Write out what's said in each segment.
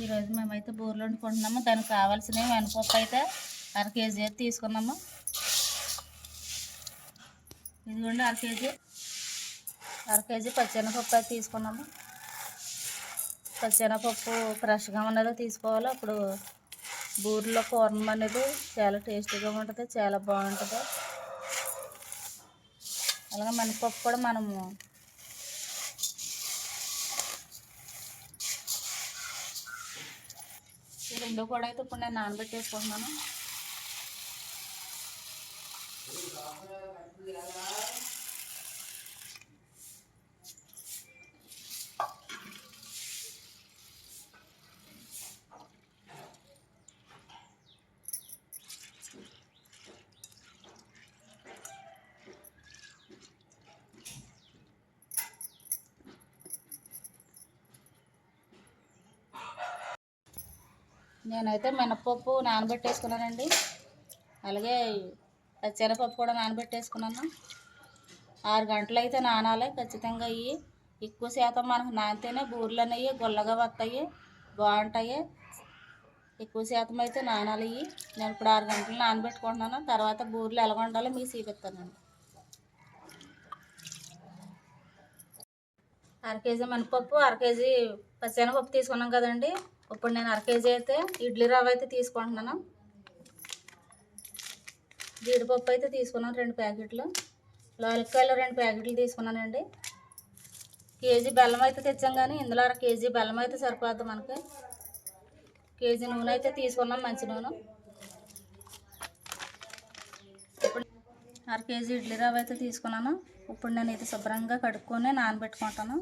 ఈరోజు మేమైతే బూరెలు వండుకుంటున్నాము. దానికి కావాల్సినవి మినపప్పు అయితే అర కేజీ అయితే తీసుకున్నాము. ఇదిగోండి అర కేజీ. అర కేజీ పచ్చెనపప్పు అయితే తీసుకున్నాము. పచ్చెనపప్పు ఫ్రెష్గా ఉన్నది తీసుకోవాలి అప్పుడు బూరెలో కూరం అనేది చాలా టేస్టీగా ఉంటుంది చాలా బాగుంటుంది. అలాగే మినపప్పు కూడా మనము ఈ రెండు కూడా అయితే ఇప్పుడు నేను నానబెట్టేసుకుంటున్నాను. నేనైతే మినపప్పు నానబెట్టేసుకున్నానండి. అలాగే పచ్చెనపప్పు కూడా నానబెట్టేసుకున్నాను. ఆరు గంటలు అయితే నానాలి. ఖచ్చితంగా ఇవి ఎక్కువ శాతం మనకు నానితేనే బూరెలు అనేవి గుల్లగా వస్తాయి బాగుంటాయి. ఎక్కువ శాతం అయితే నానాలి ఇవి. నేను ఇప్పుడు ఆరు గంటలు నానబెట్టుకుంటున్నాను. తర్వాత బూరెలు ఎలా ఉండాలో మీకు చూపిస్తానండి. అర కేజీ మినపప్పు అర కేజీ పచ్చెనపప్పు తీసుకున్నాం కదండి. ఇప్పుడు నేను అర కేజీ అయితే ఇడ్లీ రవ్వ అయితే తీసుకుంటున్నాను. జీడిపప్పు అయితే తీసుకున్నాను రెండు ప్యాకెట్లు. లాలిక్కాయలు రెండు ప్యాకెట్లు తీసుకున్నానండి. కేజీ బెల్లం అయితే తెచ్చాం కానీ ఇందులో అర కేజీ బెల్లం అయితే సరిపోద్ది మనకి. కేజీ నూనె అయితే తీసుకున్నాం మంచి నూనె. ఇప్పుడు అర కేజీ ఇడ్లీ రవ్వ అయితే తీసుకున్నాను. ఇప్పుడు నేను ఇది శుభ్రంగా కడుక్కొని నానబెట్టుకుంటాను.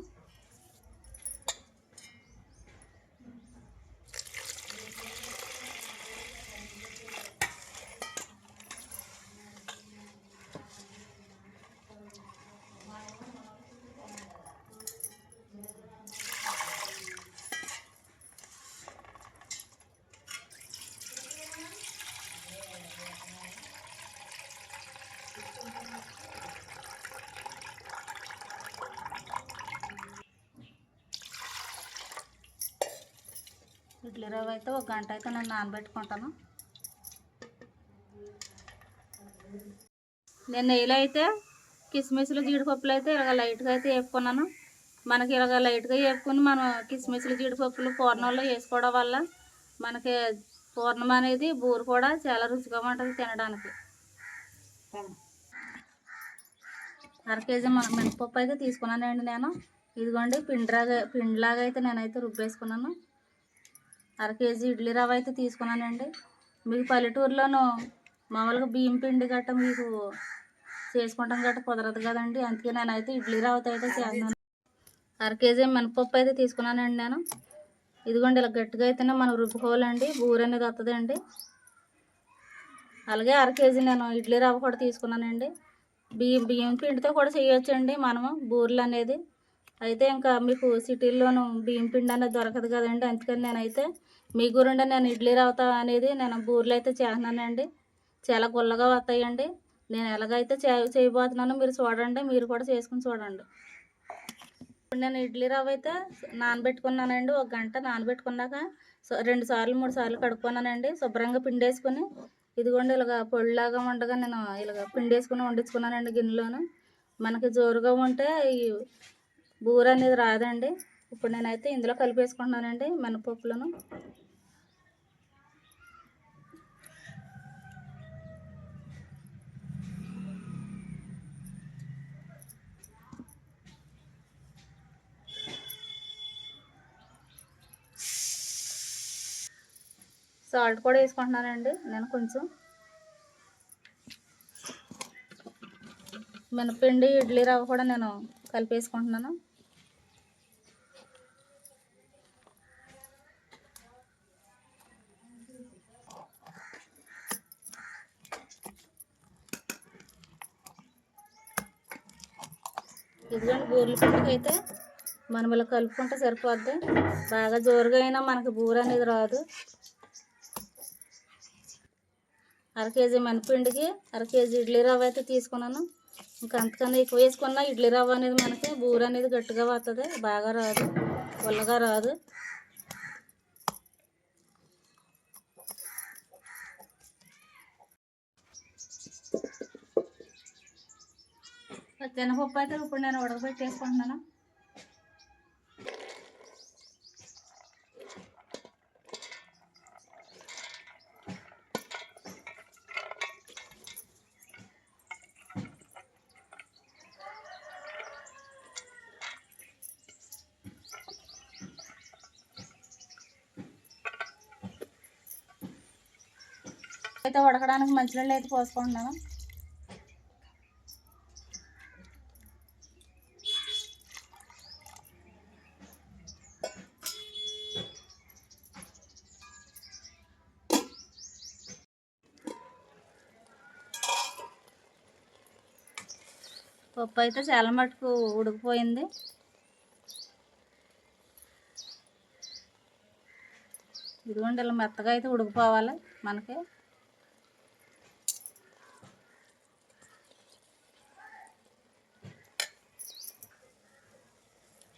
ఇడ్లీ రవ్వ అయితే ఒక గంట అయితే నేను నానబెట్టుకుంటాను. నేను నెయ్యిలో అయితే కిస్మిస్లు జీడిపప్పులు అయితే ఇలాగ లైట్గా అయితే వేపుకున్నాను. మనకి ఇలాగ లైట్గా వేపుకుని మనం కిస్మిస్లు జీడిపప్పులు పూర్ణంలో వేసుకోవడం వల్ల మనకి పూర్ణం అనేది బూరు కూడా చాలా రుచిగా ఉంటుంది తినడానికి. అర కేజీ మన మినపప్పు అయితే తీసుకున్నానండి నేను. ఇదిగోండి పిండిలాగా పిండిలాగా అయితే నేనైతే రుబ్బేసుకున్నాను. అర కేజీ ఇడ్లీ రవ్వ అయితే తీసుకున్నానండి. మీకు పల్లెటూరులోనూ మామూలుగా బియ్యం పిండి గట్ట మీకు చేసుకుంటాం గట్ట కుదరదు కదండి. అందుకే నేనైతే ఇడ్లీ రవ్వతో అయితే చేస్తున్నాను. అర కేజీ మినపప్పు అయితే తీసుకున్నానండి నేను. ఇదిగోండి ఇలా గట్టిగా అయితేనే మనం రుబ్బుకోవాలండి. బూర అనేది వస్తుందండి అలాగే అర కేజీ నేను ఇడ్లీ రవ్వ కూడా తీసుకున్నానండి. బియ్యం బియ్యం పిండితో కూడా చేయొచ్చండి మనము బూరెలు అనేది. అయితే ఇంకా మీకు సిటీల్లోనూ బియ్యం పిండి అనేది దొరకదు కదండి. అందుకని నేనైతే మీ గురండి నేను ఇడ్లీ రవ్వత అనేది నేను బూరెలు అయితే చేస్తున్నానండి. చాలా గుల్లగా వస్తాయండి. నేను ఎలాగైతే చే చేయబోతున్నానో మీరు చూడండి మీరు కూడా చేసుకుని చూడండి. ఇప్పుడు నేను ఇడ్లీ రవ్వ అయితే నానబెట్టుకున్నానండి. ఒక గంట నానబెట్టుకున్నాక రెండు సార్లు మూడు సార్లు కడుక్కున్నానండి. శుభ్రంగా పిండేసుకుని ఇదిగోండి ఇలాగ పొడిలాగా ఉండగా నేను ఇలాగ పిండేసుకుని వండించుకున్నానండి గిన్నెలోను. మనకి జోరుగా ఉంటే ఈ బూర అనేది రాదండి. ఇప్పుడు నేనైతే ఇందులో కలిపేసుకుంటున్నానండి మినపప్పులను. సాల్ట్ కూడా వేసుకుంటున్నానండి నేను కొంచెం. మినపిండి ఇడ్లీ రవ్వ కూడా నేను కలిపేసుకుంటున్నాను ఇదిగోండి బూరెల పిండికైతే మనం ఇలా కలుపుకుంటే సరిపోద్ది. బాగా జోరుగా అయినా మనకి బూర అనేది రాదు. అర కేజీ మినపిండికి అర కేజీ ఇడ్లీ రవ్వ అయితే తీసుకున్నాను. ఇంకా అంతకన్నా ఎక్కువ వేసుకున్నా ఇడ్లీ రవ్వ అనేది మనకి బూర అనేది గట్టిగా వస్తుంది బాగా రాదు పుల్లగా రాదు. శనగపప్పు అయితే ఇప్పుడు నేను ఉడకబెట్టేసుకుంటున్నాను అయితే ఉడకడానికి మంచినీళ్ళు అయితే పోసుకుంటున్నాను. పప్పు అయితే చాలా మటుకు ఉడికిపోయింది. ఇదిగోండి ఇలా మెత్తగా అయితే ఉడికిపోవాలి మనకి.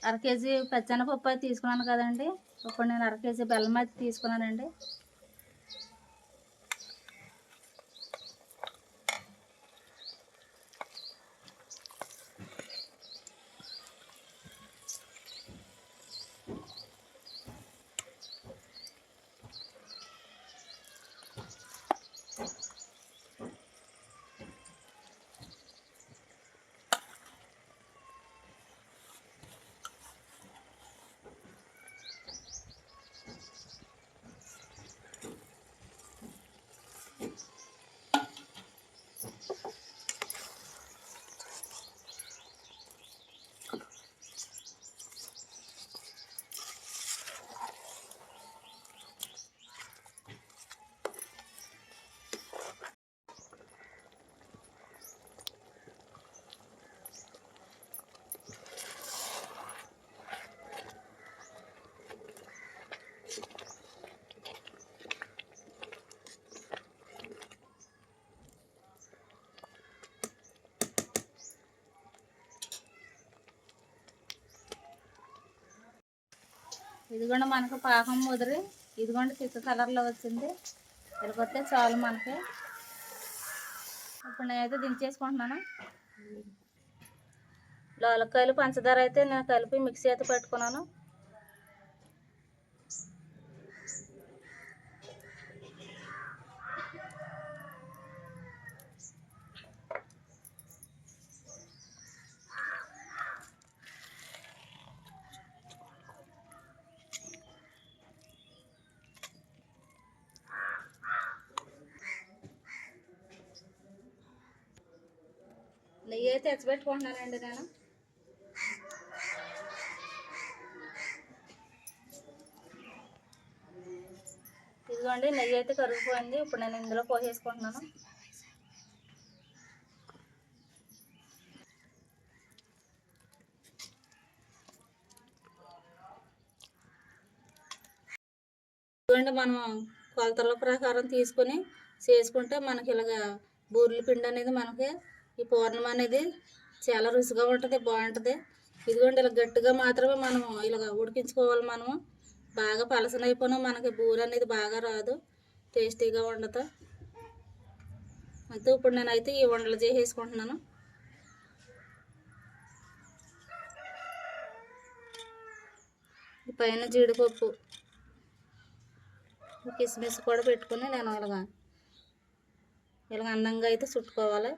అర కేజీ పచ్చెనపప్పు అయితే తీసుకున్నాను కదండి. ఇప్పుడు నేను అర కేజీ బెల్లం అయితే తీసుకున్నానండి. ఇదిగోండి మనకు పాకం ముదిరి. ఇదిగోండి తిక్క కలర్లో వచ్చింది. ఇలాగొస్తే చాలు మనకి. ఇప్పుడు నేనైతే దించేసుకుంటున్నాను. లోలకాయలు పంచదార అయితే నేను కలిపి మిక్సీ అయితే పెట్టుకున్నాను. నెయ్యి అయితే తెచ్చిపెట్టుకుంటున్నానండి నేను ఇదిగోండి నెయ్యి అయితే కరిగిపోయింది. ఇప్పుడు నేను ఇందులో పోసేసుకుంటున్నాను. ఇదిగోండి మనం కొలతల ప్రకారం తీసుకొని చేసుకుంటే మనకి ఇలాగ బూర్ల పిండి అనేది మనకి ఈ పూర్ణం అనేది చాలా రుచిగా ఉంటుంది బాగుంటుంది. ఇదిగోండి ఇలా గట్టిగా మాత్రమే మనము ఇలా ఉడికించుకోవాలి మనము. బాగా పలసనైపోయినా మనకి బూర అనేది బాగా రాదు టేస్టీగా ఉండదు. అయితే ఇప్పుడు నేనైతే ఈ వండలు చేసేసుకుంటున్నాను. పైన జీడిపప్పు కిస్మిస్ కూడా పెట్టుకుని నేను ఇలాగా ఇలాగ అందంగా అయితే చుట్టుకోవాలి.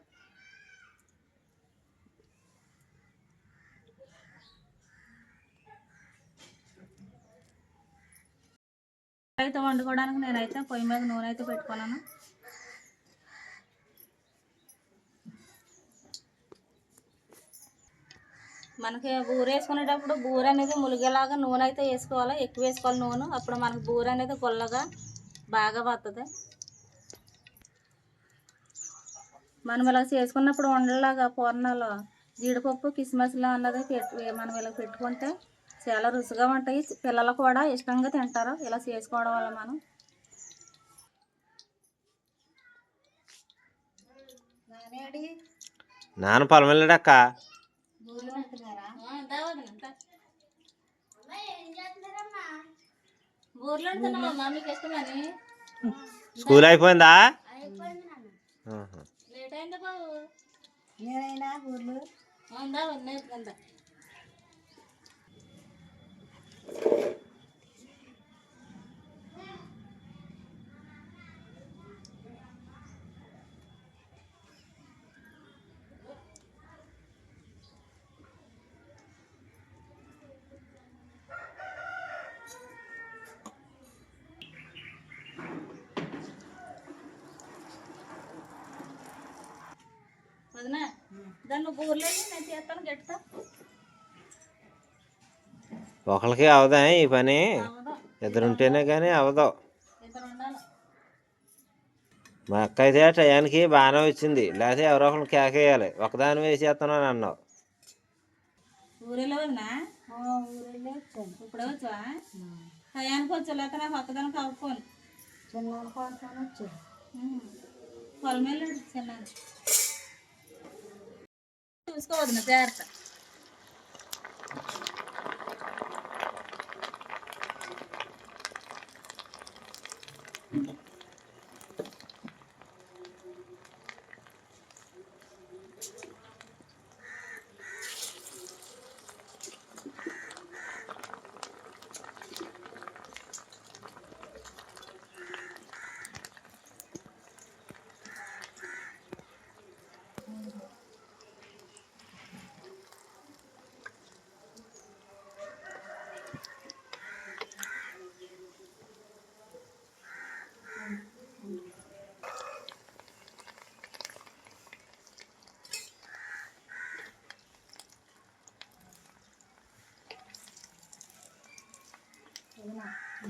అయితే వండుకోవడానికి నేనైతే పొయ్యి మీద నూనె అయితే పెట్టుకున్నాను. మనకి బూర వేసుకునేటప్పుడు బూర అనేది ములిగేలాగా నూనె అయితే వేసుకోవాలి. ఎక్కువ వేసుకోవాలి నూనె. అప్పుడు మనకి బూర అనేది గుల్లగా బాగా వస్తుంది మనం ఇలా చేసుకున్నప్పుడు ఉండలాగా పూర్ణాలు జీడిపప్పు కిస్మిస్లు అన్నది పెట్టి మనం ఇలా పెట్టుకుంటే చాలా రుచిగా ఉంటాయి. పిల్లలు కూడా ఇష్టంగా తింటారు. ఇలా చేసుకోవడం వల్ల మనం. నాన్న పొలం వెళ్ళాడక్క. స్కూల్ అయిపోయిందా. లేట్ అయిందా బాబు. నేనైనా ఊర్లు ఉందా ఉన్నాయి కింద వదినా దాన్ని బూర్లేదు నేను చేస్తాను గట్టితో ఒకరికి అవదా ఈ పని? ఇద్దరుంటేనే కానీ అవదు. మా అక్క అయితే టయానికి బాగానే వచ్చింది. లేకపోతే ఎవరో ఒకరిని కేకేయాలి. ఒకదాని వేసేస్తున్నాను అన్నావు. ఊరిలో వదినా? ఊరిలో వచ్చాను. ఇప్పుడే వచ్చా టయానికి వచ్చా లేకపోతే నాకు ఒక్కదానికి అవ్వకోను చిన్న కోసం వచ్చాను పొలం వెళ్ళాడు చిన్న చూసుకోవద్దు జాగ్రత్త.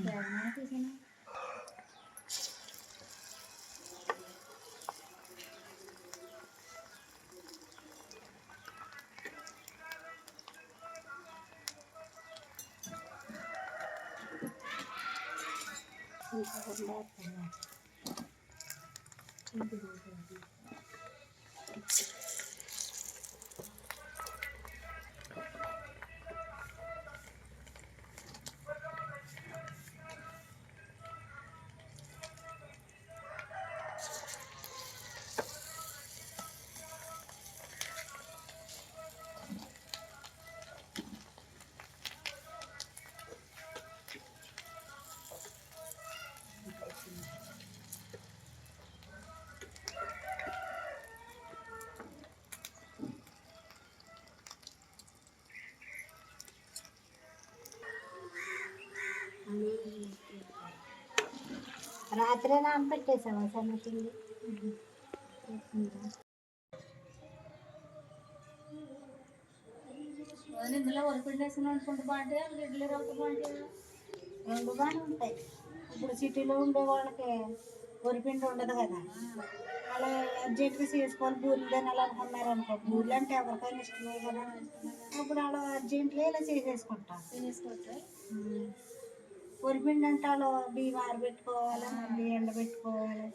không đẹp này. Không bình. రాత్రే నానపెట్టేసావా సన్నపిండి ఇందులో వరపిండి వేసిన అనుకుంటూ బాగుంటాయి? ఇడ్లీ రవ్వతో బాగుంటాయి? రెండు బాగానే ఉంటాయి. ఇప్పుడు సిటీలో ఉండే వాళ్ళకి వరిపిండి ఉండదు కదా. అలా అర్జెంట్గా చేసుకోవాలి బూరెలు తినాలనుకున్నారు అనుకో. బూరెలు అంటే ఎవరికైనా ఇష్టమే కదా. అప్పుడు అలా అర్జెంట్గా ఇలా చేసేసుకుంటాం. తీసుకోవచ్చు ఉమ్. వరిపిండి బియ్యం ఆరబెట్టుకోవాలి మళ్ళీ ఎండబెట్టుకోవాలి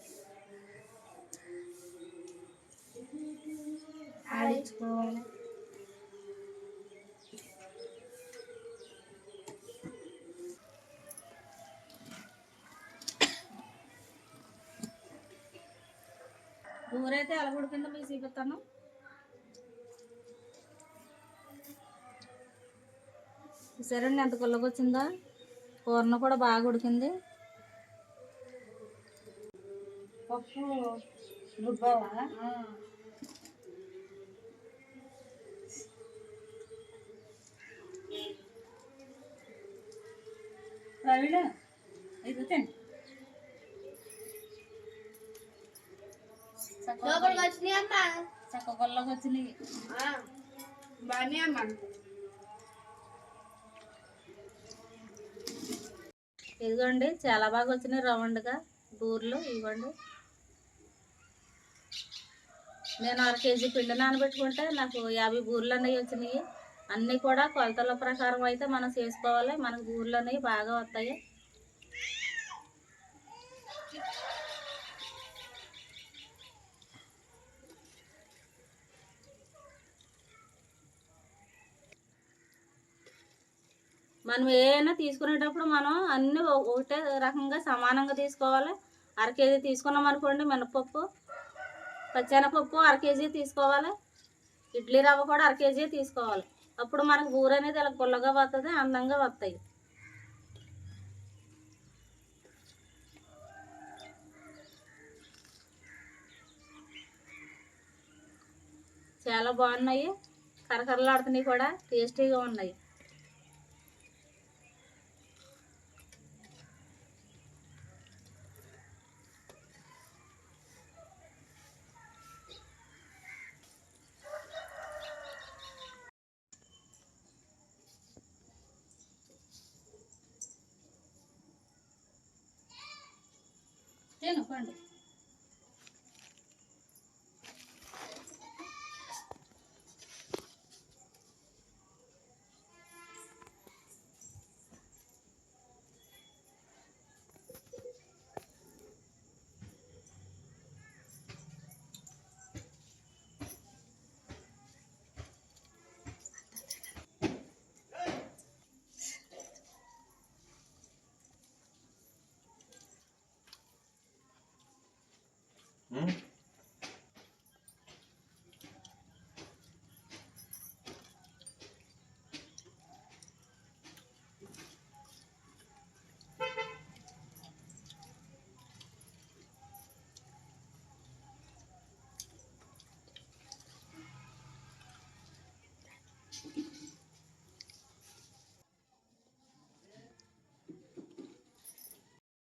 ఆడించుకోవాలి? ఊరైతే అలగుడు కింద మీకు చూపిస్తాను సరే ఎంత కొల్లకొచ్చిందా వచ్చిందో కూరను కూడా బాగా ఉడికింది. పప్పు రుబ్బావా? ప్రవీణ ఇది తిండి చక్క గుల్లగా వచ్చినాయి. ఇదిగోండి చాలా బాగా వచ్చినాయి రౌండ్గా. బూర్లు ఇవ్వండి. నేను అర కేజీ పిండి నానబెట్టుకుంటే నాకు యాభై బూర్లు అనేవి వచ్చినాయి. అన్నీ కూడా కొలతల ప్రకారం అయితే మనం చేసుకోవాలి. మనకు బూర్లు అనేవి బాగా వస్తాయి. మనం ఏమైనా తీసుకునేటప్పుడు మనం అన్నీ ఒకటే రకంగా సమానంగా తీసుకోవాలి. అర కేజీ తీసుకున్నాం అనుకోండి మినపప్పు పచ్చెనపప్పు అర కేజీ తీసుకోవాలి. ఇడ్లీ రవ్వ కూడా అర కేజీ తీసుకోవాలి. అప్పుడు మనకు బూర అనేది ఇలా గుల్లగా వస్తుంది అందంగా వస్తాయి చాలా బాగున్నాయి. కరకరలాడుతున్నాయి కూడా టేస్టీగా ఉన్నాయి. తిను పండు